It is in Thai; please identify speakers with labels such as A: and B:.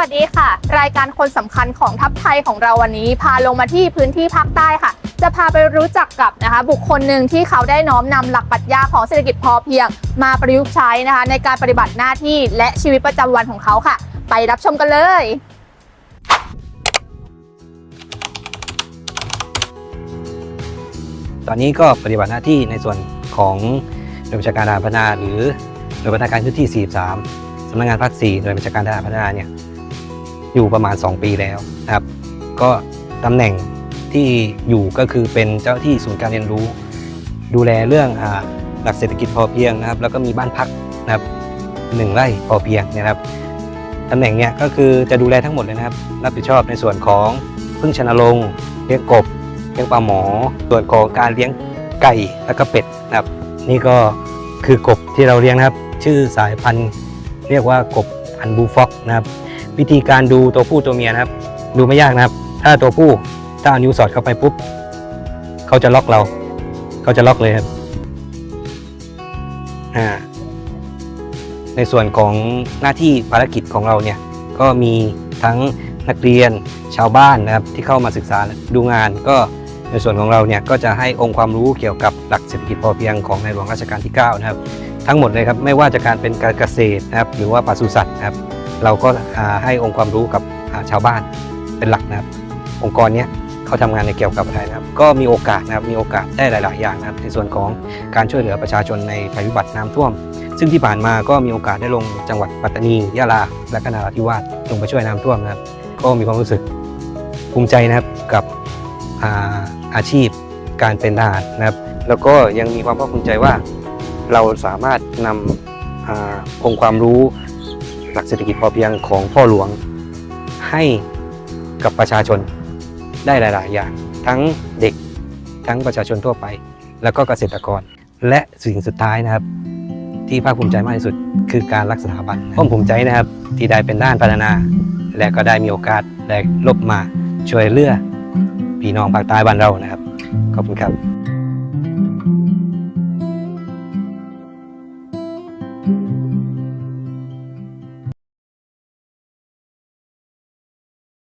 A: วัสดีค่ะ รายการคนสำคัญของทัพไทยของเราวันนี้ พาลงมาที่พื้นที่ภาคใต้ค่ะ จะพาไปรู้จักกับนะคะบุคคลหนึ่งที่เขาได้น้อมนำหลักปรัชญาของเศรษฐกิจพอเพียง มาประยุกต์ใช้นะคะ ในการปฏิบัติหน้าที่และชีวิตประจำวันของเขาค่ะ ไปรับชมกันเลย
B: ตอนนี้ก็ปฏิบัติหน้าที่ในส่วนของหน่วยบัญชาการทหารพัฒนา หรือหน่วยบัญชาการพื้นที่ 43 สำนักงานภาค 4 หน่วยบัญชาการทหารพัฒนาเนี่ย อยู่ประมาณ 2 ปีแล้วนะครับ ก็ตำแหน่งที่อยู่ก็คือเป็นเจ้าที่ศูนย์การเรียนรู้ ดูแลเรื่องหลักเศรษฐกิจพอเพียงนะครับ แล้วก็มีบ้านพักนะครับหนึ่งไร่พอเพียงนะครับตำแหน่งเนี่ยก็คือจะดูแลทั้งหมดเลยนะครับ รับผิดชอบในส่วนของพึ่งชนรงเลี้ยงกบเลี้ยงปลาหมอ ส่วนของการเลี้ยงไก่แล้วก็เป็ดนะครับ นี่ก็คือกบที่เราเลี้ยงนะครับ ชื่อสายพันธุ์ เรียกว่ากบพันบูฟ็อกนะครับ วิธีการดูตัวผู้ตัวเมียนะครับ ดูไม่ยากนะครับ ถ้าตัวผู้ถ้าเอานิ้วสอดเข้าไปปุ๊บเขาจะล็อกเรา เขาจะล็อกเลยครับอ่าในส่วนของหน้าที่ภารกิจของเราเนี่ยก็มีทั้งนักเรียนชาวบ้านนะครับที่เข้ามาศึกษาดูงาน ก็ในส่วนของเราเนี่ยก็จะให้องค์ความรู้เกี่ยวกับหลักเศรษฐกิจพอเพียงของในหลวงรัชกาลที่ 9 นะครับ ทั้งหมดเลยครับไม่ว่าจะการเป็นการเกษตรนะครับหรือว่าปศุสัตว์นะครับ เราก็ให้องค์ความรู้กับชาวบ้านเป็นหลักนะครับ องค์กรเนี้ยเขาทำงานในเกี่ยวกับอะไรนะครับ ก็มีโอกาสนะครับมีโอกาสได้หลาย ๆ อย่างนะครับ ในส่วนของการช่วยเหลือประชาชนในภัยพิบัติน้ำท่วม ซึ่งที่ผ่านมาก็มีโอกาสได้ลงจังหวัดปัตตานียะลาและก็นราธิวาสลงไปช่วยน้ำท่วมนะครับ ก็มีความรู้สึกภูมิใจนะครับกับอาอาชีพการเป็นทหารนะครับ แล้วก็ยังมีความภาคภูมิใจว่า เราสามารถนำอองค์ความรู้ หลักเศรษฐกิจพอเพียงของพ่อหลวง ให้กับประชาชนได้หลาย ๆ อย่าง ทั้งเด็กทั้งประชาชนทั่วไป แล้วก็เกษตรกร และสิ่งสุดท้ายนะครับ ที่ภาคภูมิใจมากที่สุดคือการรักสถาบันผมภูมิใจนะครับ ที่ได้เป็นด้านพัฒนา และก็ได้มีโอกาสได้ลบมาช่วยเลือพี่น้องภาคใต้บ้านเรานะครับขอบคุณครับ